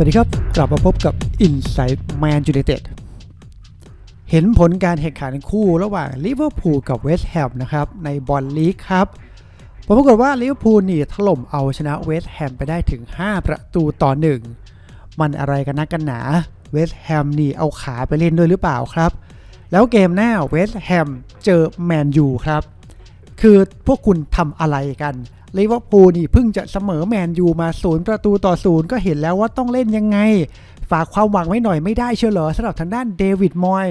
สวัสดีครับ กลับมาพบกับ Inside Man United เห็นผลการแข่งขันคู่ระหว่างลิเวอร์พูลกับเวสต์แฮมนะครับ ในบอลลีกครับผลปรากฏว่าลิเวอร์พูลนี่ถล่มเอาชนะเวสต์แฮมไปได้ถึง 5 ประตูต่อ 1 มันอะไรกันนักกันหนาเวสต์แฮมนี่เอาขาไปเล่นด้วยหรือเปล่าครับ แล้วเกมหน้าเวสต์แฮมเจอแมนยูครับ คือพวกคุณทำอะไรกัน ลิเวอร์พูลนี่เพิ่งจะเสมอแมนยูมาศูนย์ประตูต่อศูนย์ก็เห็นแล้วว่าต้องเล่นยังไง ฝากความหวังไว้หน่อยไม่ได้เชียวเหรอสำหรับทางด้านเดวิดมอย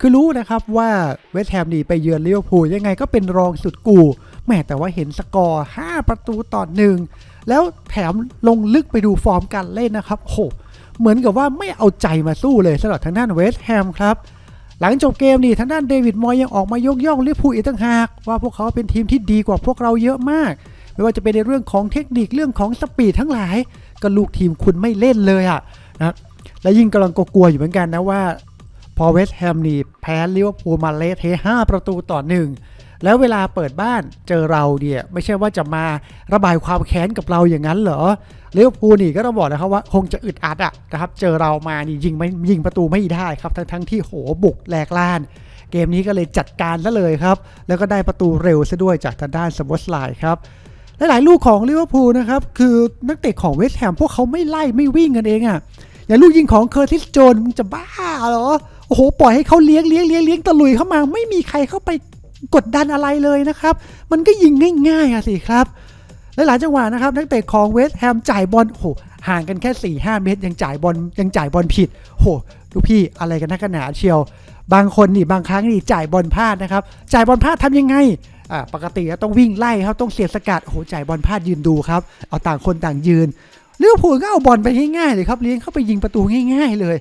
คือรู้นะครับว่าเวสต์แฮมนี่ไปเยือนลิเวอร์พูลยังไงก็เป็นรองสุดกูแม่แต่ว่าเห็นสกอร์ 5 ประตูต่อหนึ่งแล้วแถมลงลึกไปดูฟอร์มการเล่นนะครับโหเหมือนกับว่าไม่เอาใจมาสู้เลยสำหรับทางด้านเวสต์แฮมครับหลังจบเกมนี่ทางด้านเดวิดมอยยังออกมายกย่องลิเวอร์พูลอีกต่างหาก ว่าพวกเขาเป็นทีมที่ดีกว่าพวกเราเยอะมาก ไม่ว่าจะเป็นในเรื่องของเทคนิคเรื่องของสปีดทั้งหลาย ก็ลูกทีมคุณไม่เล่นเลยอะนะและยิ่งกำลังกลัวอยู่เหมือนกันนะว่า พอเวสต์แฮมนี่แพ้ลิเวอร์พูลมาเลเทห้าประตูต่อหนึ่งแล้วเวลาเปิดบ้านเจอเราเนี่ยไม่ใช่ว่าจะมาระบายความแค้นกับเราอย่างนั้นเหรอเลิเวพูนี่ก็ต้องบอกนะครับว่าคงจะอึดอัดอะนะครับเจอเรามานี่ยิงไม่ยิงประตูไม่ได้ครับ ทั้งทั้งที่โหบุกแหลกลาน เกมนี้ก็เลยจัดการซะเลยครับ แล้วก็ได้ประตูเร็วซะด้วยจากทางด้านสมอสไลน์ครับ หลายๆลูกของลิเวอร์พูลนะครับคือนักเตะของเวสต์แฮมพวกเขาไม่ไล่ไม่วิ่งกันเองอะ่ะอย่างลูกยิงของเคอร์ติสโจนมึงจะบ้าเหรอโอ้โหปล่อยให้เขาเลี้ยงเลี้ยงเลี้ยงเลี้ยงตะลุยเข้ามา ไม่มีใครเข้าไปกดดันอะไรเลยนะครับ มันก็ยิงง่ายๆอะสิครับหลายๆจังหวะนะครับ นักเตะของเวสต์แฮมจ่ายบอลโอ้โหห่างกันแค่4ี่ห้าเมตรยังจ่ายบอลยังจ่ายบอลผิดโอ้โหลูกพี่อะไรกันนักกันหนาเชียว บางคนนี่บางครั้งนี่จ่ายบอลพลาดนะครับ จ่ายบอลพลาดทำยังไง อ่าปกติต้องวิ่งไล่ครับต้องเสียสกัดโอ้โหจ่ายบอลพลาดยืนดูครับเอาต่างคนต่างยืนลิเวอร์พูลก็เอาบอลไปง่ายๆเลยครับเลี้ยงเข้าไปยิงประตูง่าย ๆเลย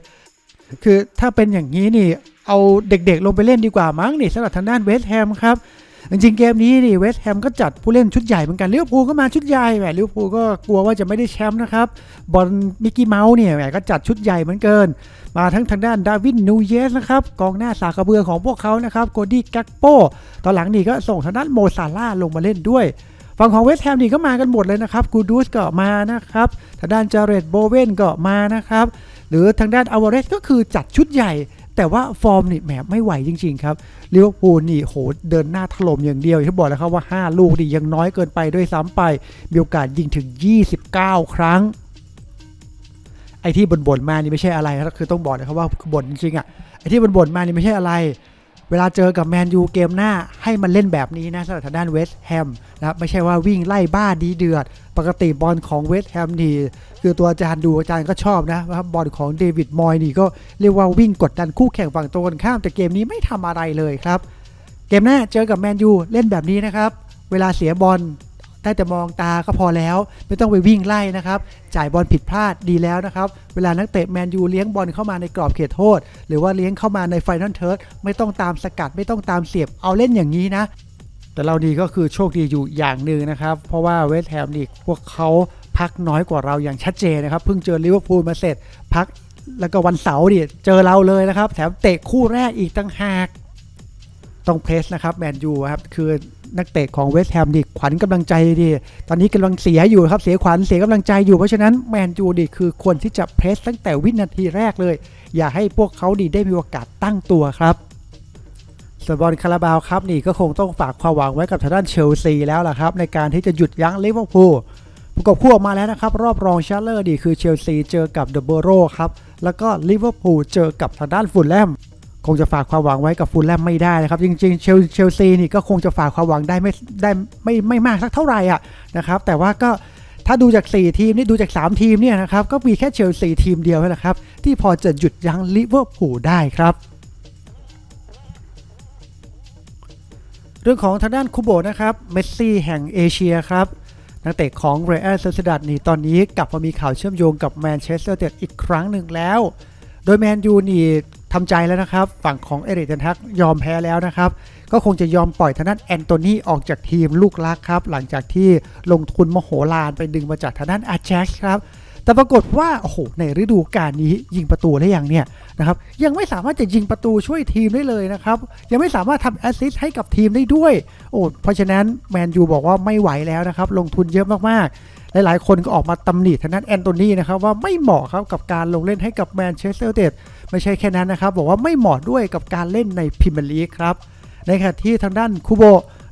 คือถ้าเป็นอย่างนี้นี่เอาเด็กๆลงไปเล่นดีกว่ามั้งนี่สำหรับทางด้านเวสต์แฮมครับ จริงๆเกมนี้นี่เวสต์แฮมก็จัดผู้เล่นชุดใหญ่เหมือนกันลิเวอร์พูลก็มาชุดใหญ่แหมลิเวอร์พูลก็กลัวว่าจะไม่ได้แชมป์นะครับบอลมิกกี้เมาส์เนี่ยแหมก็จัดชุดใหญ่เหมือนเกิน มาทั้งทางด้านดาวินนูเยสนะครับกองหน้าสากระเบือของพวกเขานะครับโกดี้กักโปตอนหลังนี่ก็ส่งทางด้านโมซาล่าลงมาเล่นด้วยฝั่งของเวสต์แฮมนี่ก็มากันหมดเลยนะครับกูดูสก็มานะครับทางด้านจาเรตโบเวนก็มานะครับหรือทางด้านอาวาเรสก็คือจัดชุดใหญ่ แต่ว่าฟอร์มนี่แหมไม่ไหวจริง ๆ ครับลิเวอร์พูลนี่โหเดินหน้าถล่มอย่างเดียวอย่างที่บอกแล้วครับว่า 5 ลูกนี่ยังน้อยเกินไปด้วยซ้ำไป มีโอกาสยิงถึง 29 ครั้ง ไอ้ที่บ่นๆมานี่ไม่ใช่อะไรครับคือต้องบอกนะครับว่าบ่นจริงๆอะไอ้ที่บ่นๆมานี่ไม่ใช่อะไร เวลาเจอกับแมนยูเกมหน้าให้มันเล่นแบบนี้นะสำหรับทางด้านเวสต์แฮมนะไม่ใช่ว่าวิ่งไล่บ้าดีเดือด ปกติบอลของเวสต์แฮมนี่คือตัวอาจารย์ดูอาจารย์ก็ชอบนะว่าบอลของเดวิดมอยนี่ก็เรียกว่าวิ่งกดดันคู่แข่งฝั่งตรงกันข้ามแต่เกมนี้ไม่ทำอะไรเลยครับ เกมหน้าเจอกับแมนยูเล่นแบบนี้นะครับ เวลาเสียบอล ได้แต่มองตาก็พอแล้ว ไม่ต้องไปวิ่งไล่นะครับ จ่ายบอลผิดพลาดดีแล้วนะครับ เวลานักเตะแมนยูเลี้ยงบอลเข้ามาในกรอบเขตโทษ หรือว่าเลี้ยงเข้ามาในไฟนอลเทิร์ดไม่ต้องตามสกัดไม่ต้องตามเสียบเอาเล่นอย่างนี้นะ แต่เราดีก็คือโชคดีอยู่อย่างหนึ่งนะครับ เพราะว่าเวสต์แฮมนี่พวกเขาพักน้อยกว่าเราอย่างชัดเจนนะครับเพิ่งเจอลิเวอร์พูลมาเสร็จ พักแล้วก็วันเสาร์ดิเจอเราเลยนะครับ แถมเตะคู่แรกอีกตั้งหากต้องเพรสนะครับแมนยูครับคือ นักเตะของเวสต์แฮมดิขวัญกำลังใจดีตอนนี้กำลังเสียอยู่ครับเสียขวัญเสียกำลังใจอยู่เพราะฉะนั้นแมนยูดิคือควรที่จะเพรสตั้งแต่วินาทีแรกเลย อย่าให้พวกเขาดีได้มีโอกาสตั้งตัวครับส่วนบอลคาราบาวครับนี่ก็คงต้องฝากความหวังไว้กับทางด้านเชลซีแล้วล่ะครับในการที่จะหยุดยั้งลิเวอร์พูลประกบคู่ออกมาแล้วนะครับ รอบรองชาเลอร์ดีคือเชลซีเจอกับเดอะเบโรครับแล้วก็ลิเวอร์พูลเจอกับทางด้านฟูลแลม งจะฝากความหวังไว้กับฟูลแลมไม่ได้นะครับจริงๆเชลเชลซีนี่ก็คงจะฝากความหวังได้ไม่ได้ไม่ไม่มากสักเท่าไหร่อะนะครับแต่ว่าก็ถ้าดูจาก 4 ทีมนี่ดูจาก 3 ทีมเนี่ยนะครับก็มีแค่เชลซีทีมเดียวนั่นแหละครับที่พอจะหยุดยั้งลิเวอร์พูลได้ครับเรื่องของทางด้านคูโบนะครับ เมสซี่แห่งเอเชียครับ นักเตะของเรอัลเซซิดัดนี่ตอนนี้กลับมามีข่าวเชื่อมโยงกับแมนเชสเตอร์ยูนเต็ดอีกครั้งหนึ่งแล้ว โดยแมนยูนี่ ทำใจแล้วนะครับ ฝั่งของเอริกเทนทักยอมแพ้แล้วนะครับ ก็คงจะยอมปล่อยทางด้านแอนโทนีออกจากทีมลูกรักครับ หลังจากที่ลงทุนมโหฬารไปดึงมาจากทางด้านอาแจ็คครับแต่ปรากฏว่าโอ้โหในฤดูกาลนี้ยิงประตูได้อย่างเนี่ยนะครับยังไม่สามารถจะยิงประตูช่วยทีมได้เลยนะครับ ยังไม่สามารถทำแอสซิสต์ให้กับทีมได้ด้วยโอ้เพราะฉะนั้นแมนยูบอกว่าไม่ไหวแล้วนะครับ ลงทุนเยอะมากๆ หลายๆ คนก็ออกมาตำหนิทางนั้นแอนโทนีนะครับว่าไม่เหมาะครับกับการลงเล่นให้กับแมนเชสเตอร์เต็ด ไม่ใช่แค่นั้นนะครับบอกว่าไม่เหมาะด้วยกับการเล่นในพรีเมียร์ลีกครับในขณะที่ทางด้านคูโบ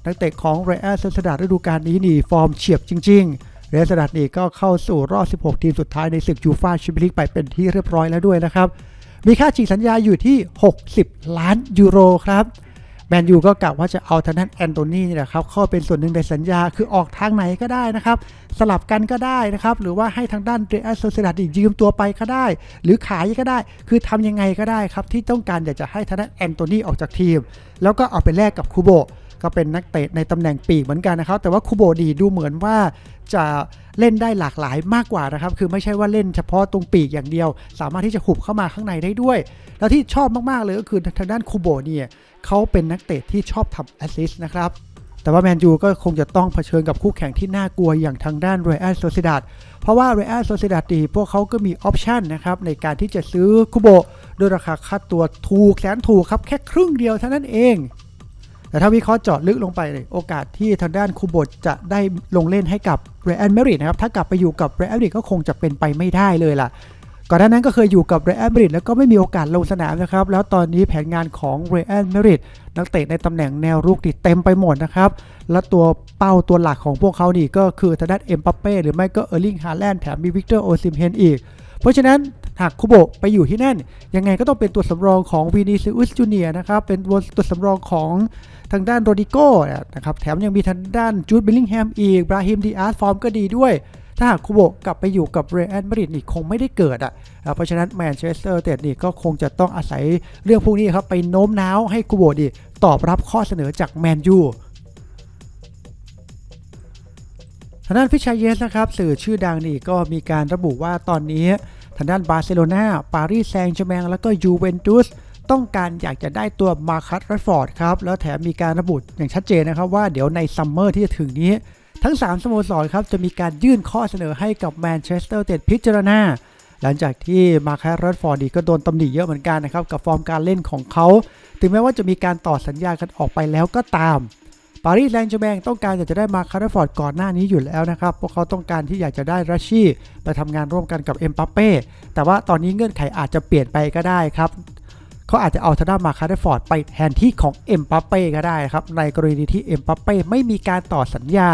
นักเตะของเรอัลเซนสดาฤดูกาลนี้นี่ฟอร์มเฉียบจริง ๆ เรอัลเซนสดานี่ก็เข้าสู่รอบ 16 ทีมสุดท้ายในศึกยูฟ่าแชมเปี้ยนลีกไปเป็นที่เรียบร้อยแล้วด้วยนะครับ มีค่าฉีกสัญญาอยู่ที่ 60 ล้านยูโรครับ แมนยูก็กะว่าจะเอาทางด้านแอนโทนีนี่แหละครับเข้าเป็นส่วนหนึ่งในสัญญาคือออกทางไหนก็ได้นะครับ สลับกันก็ได้นะครับ หรือว่าให้ทางด้านเรอัลโซเซดัดยืมตัวไปก็ได้ หรือขายก็ได้ คือทำยังไงก็ได้ครับ ที่ต้องการอยากจะให้ทางด้านแอนโทนีออกจากทีม แล้วก็เอาไปแลกกับคูโบก็เป็นนักเตะในตำแหน่งปีกเหมือนกันนะครับ แต่ว่าคูโบดีดูเหมือนว่าจะเล่นได้หลากหลายมากกว่านะครับ คือไม่ใช่ว่าเล่นเฉพาะตรงปีกอย่างเดียว สามารถที่จะหุบเข้ามาข้างในได้ด้วย แล้วที่ชอบมากๆเลยก็คือทางด้านคูโบเนี่ย เขาเป็นนักเตะที่ชอบทำแอสซิสต์นะครับ แต่ว่าแมนยูก็คงจะต้องเผชิญกับคู่แข่งที่น่ากลัวอย่างทางด้านเรอัลโซซิดาดเพราะว่าเรอัลโซซิดาดดีพวกเขาก็มีออปชันนะครับในการที่จะซื้อคูโบด้วยราคาค่าตัวถูกแสนถูกครับแค่ครึ่งเดียวเท่านั้นเองแต่ถ้าวิเคราะห์เจาะลึกลงไปเลยโอกาสที่ทางด้านคูโบจะได้ลงเล่นให้กับเรอัลเมริดนะครับ ถ้ากลับไปอยู่กับเรอัลเมริดก็คงจะเป็นไปไม่ได้เลยล่ะ ก่อนหน้านั้นก็เคยอยู่กับเรอัลมาดริดแล้วก็ไม่มีโอกาสลงสนามนะครับ แล้วตอนนี้แผนงานของเรอัลมาดริดนักเตะในตำแหน่งแนวรุกนี่เต็มไปหมดนะครับ และตัวเป้าตัวหลักของพวกเขานี่ก็คือทางด้านเอ็มบัปเป้หรือไม่ก็เออร์ลิงฮาแลนด์แถมมีวิกเตอร์โอซิมเฮนอีก เพราะฉะนั้นหากคุโบะไปอยู่ที่นั่น ยังไงก็ต้องเป็นตัวสำรองของวินิซิอุสจูเนียนะครับ เป็นตัวสำรองของทางด้านโรดิโก้นะครับ แถมยังมีทางด้านจูดบิลลิงแฮมอีกบราฮิมดีอาร์ตฟอร์มก็ดีด้วย ถ้าหากคูโบกลับไปอยู่กับเรอัลมาดริดนี่คงไม่ได้เกิดอะเพราะฉะนั้นแมนเชสเตอร์เตดนี่ก็คงจะต้องอาศัยเรื่องพวกนี้ครับไปโน้มน้าวให้คูโบดีตอบรับข้อเสนอจากแมนยูทางด้านฟิชชัยเยสนะครับสื่อชื่อดังนี่ก็มีการระบุว่าตอนนี้ทางด้านบาร์เซโลนาปารีสแซงต์แชร์แมงแล้วก็ยูเวนตุสต้องการอยากจะได้ตัวมาคัสแรดฟอร์ดครับ แล้วแถมมีการระบุอย่างชัดเจนนะครับว่าเดี๋ยวในซัมเมอร์ที่จะถึงนี้ ทั้ง 3 สโมสรครับจะมีการยื่นข้อเสนอให้กับแมนเชสเตอร์เต็ดพิจารณา หลังจากที่มาคัสแรดฟอร์ดีก็โดนตำหนิเยอะเหมือนกันนะครับ กับฟอร์มการเล่นของเขา ถึงแม้ว่าจะมีการต่อสัญญากันออกไปแล้วก็ตามปารีสแซงต์แชร์แมงต้องการอยากจะได้มาคาร์ฟอร์ดก่อนหน้านี้อยู่แล้วนะครับ พวกเขาต้องการที่อยากจะได้รัชชี่ไปทำงานร่วมกันกับเอ็มปัปเป้ แต่ว่าตอนนี้เงื่อนไขอาจจะเปลี่ยนไปก็ได้ครับ เขาอาจจะเอาทางด้านมาคาร์ฟอร์ดไปแทนที่ของเอ็มปัปเป้ก็ได้ครับ ในกรณีที่เอ็มปัปเป้ไม่มีการต่อสัญญา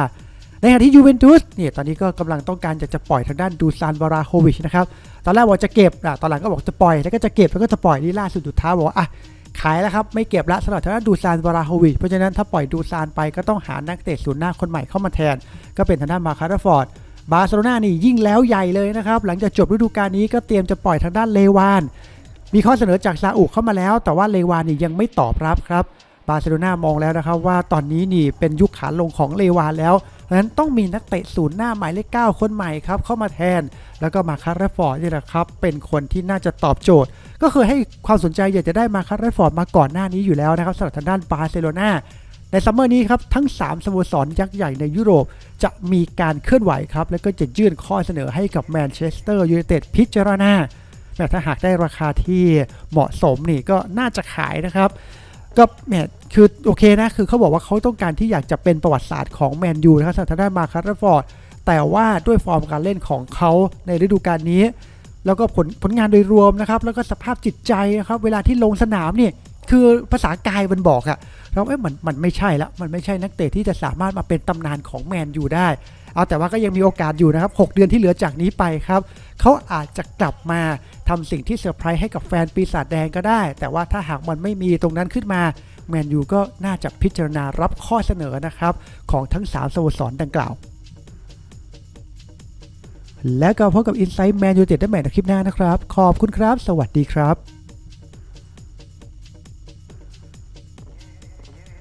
ในขณะที่ยูเวนตุสเนี่ยตอนนี้ก็กำลังต้องการจะจะปล่อยทางด้านดูซานวาราโฮวิชนะครับตอนแรกบอกจะเก็บอะตอนหลังก็บอกจะปล่อยแล้วก็จะเก็บแล้วก็จะปล่อยนี่ล่าสุดสุดท้ายบอกว่าอะขายแล้วครับ ไม่เก็บละสำหรับทางด้านดูซานวาราโฮวิชเพราะฉะนั้นถ้าปล่อยดูซานไปก็ต้องหานักเตะศูนย์หน้าคนใหม่เข้ามาแทน ก็เป็นทางด้านมาคาร์ฟอร์ดบาร์เซโลนานี่ยิ่งแล้วใหญ่เลยนะครับ หลังจากจบฤดูกาลนี้ก็เตรียมจะปล่อยทางด้านเลวาน มีข้อเสนอจากซาอุเข้ามาแล้ว แต่ว่าเลวานนี่ยังไม่ตอบรับครับบาร์เซโลนามองแล้วนะครับว่าตอนนี้นี่เป็นยุคขาลงของเลวานแล้ว เพราะฉะนั้นต้องมีนักเตะศูนย์หน้าหมายเลข9คนใหม่ครับเข้ามาแทน แล้วก็มาคาร์เรฟอร์ดนี่แหละครับเป็นคนที่น่าจะตอบโจทย์ ก็คือให้ความสนใจอยากจะได้มาคาร์เรฟอร์ดมาก่อนหน้านี้อยู่แล้วนะครับสำหรับทางด้านบาร์เซโลนาในซัมเมอร์นี้ครับทั้ง 3สโมสรยักษ์ใหญ่ในยุโรป จะมีการเคลื่อนไหวครับ แล้วก็จะยื่นข้อเสนอให้กับแมนเชสเตอร์ยูไนเต็ดพิจารณาแต่ถ้าหากได้ราคาที่เหมาะสมนี่ก็น่าจะขายนะครับ ก็แมทคือโอเคนะ คือเขาบอกว่าเขาต้องการที่อยากจะเป็นประวัติศาสตร์ของแมนยูนะครับสำหรับทางด้านมาคัสฟอร์ดแต่ว่าด้วยฟอร์มการเล่นของเขาในฤดูกาลนี้ แล้วก็ผลผลงานโดยรวมนะครับ แล้วก็สภาพจิตใจนะครับ เวลาที่ลงสนามเนี่ยคือภาษากายมันบอกอะเราเอ้ยมันมันไม่ใช่ละมันไม่ใช่นักเตะที่จะสามารถมาเป็นตำนานของแมนยูได้ เอาแต่ว่าก็ยังมีโอกาสอยู่นะครับ 6 เดือนที่เหลือจากนี้ไปครับ เขาอาจจะกลับมาทำสิ่งที่เซอร์ไพรส์ให้กับแฟนปีศาจแดงก็ได้ แต่ว่าถ้าหากมันไม่มีตรงนั้นขึ้นมาแมนยูก็น่าจะพิจารณารับข้อเสนอนะครับของทั้ง 3สโมสรดังกล่าว และก็พบกับ Insight Man United ได้ใหม่ในคลิปหน้านะครับ ขอบคุณครับ สวัสดีครับ